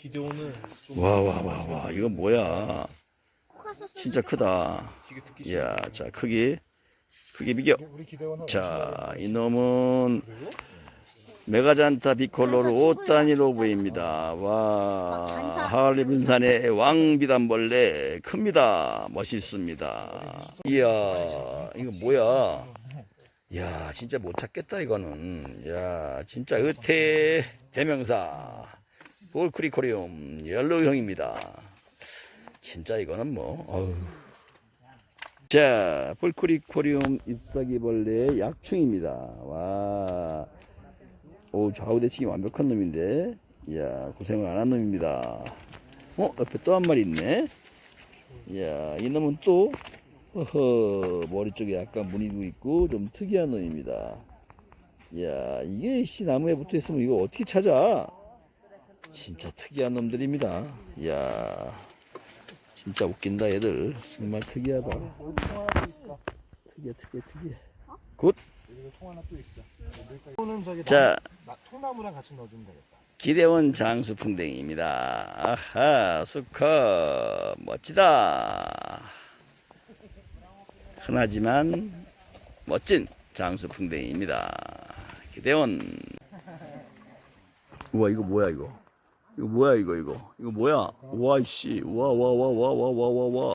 기대오는 좀와와 와 와 이거 뭐야? 진짜 크다. 되게 듣기 이야 자 크기 크기 비교. 자 이놈은? 메가잔타 비콜로르 그래서 5단위로 보입니다. 와 반사. 하얼빈산의 왕비단벌레 큽니다. 멋있습니다. 이야 이거 뭐야? 야 진짜 못 찾겠다 이거는. 야 진짜 의태 대명사 볼크리코리움 옐로우형입니다. 진짜 이거는 뭐 어휴. 자 볼크리코리움 잎사귀벌레의 약충입니다. 와. 오 좌우 대칭이 완벽한 놈인데. 이야 고생을 안 한 놈입니다. 어 옆에 또 한 마리 있네. 이야 이 놈은 또 허허 머리 쪽에 약간 무늬도 있고 좀 특이한 놈입니다. 이야 이게 씨 나무에 붙어 있으면 이거 어떻게 찾아 진짜 특이한 놈들입니다 이야 진짜 웃긴다 얘들 정말 특이하다. 특이해 특이해 특이해 저기 자 나, 통나무랑 같이 넣어주면 되겠다. 기대원 장수풍뎅이입니다. 아하, 수컷, 멋지다. 흔하지만 멋진 장수풍뎅이입니다. 기대원. 우와, 이거 뭐야, 이거? 이거 뭐야, 이거, 이거? 이거 뭐야? 와, 씨. 와, 와, 와, 와, 와, 와, 와, 와.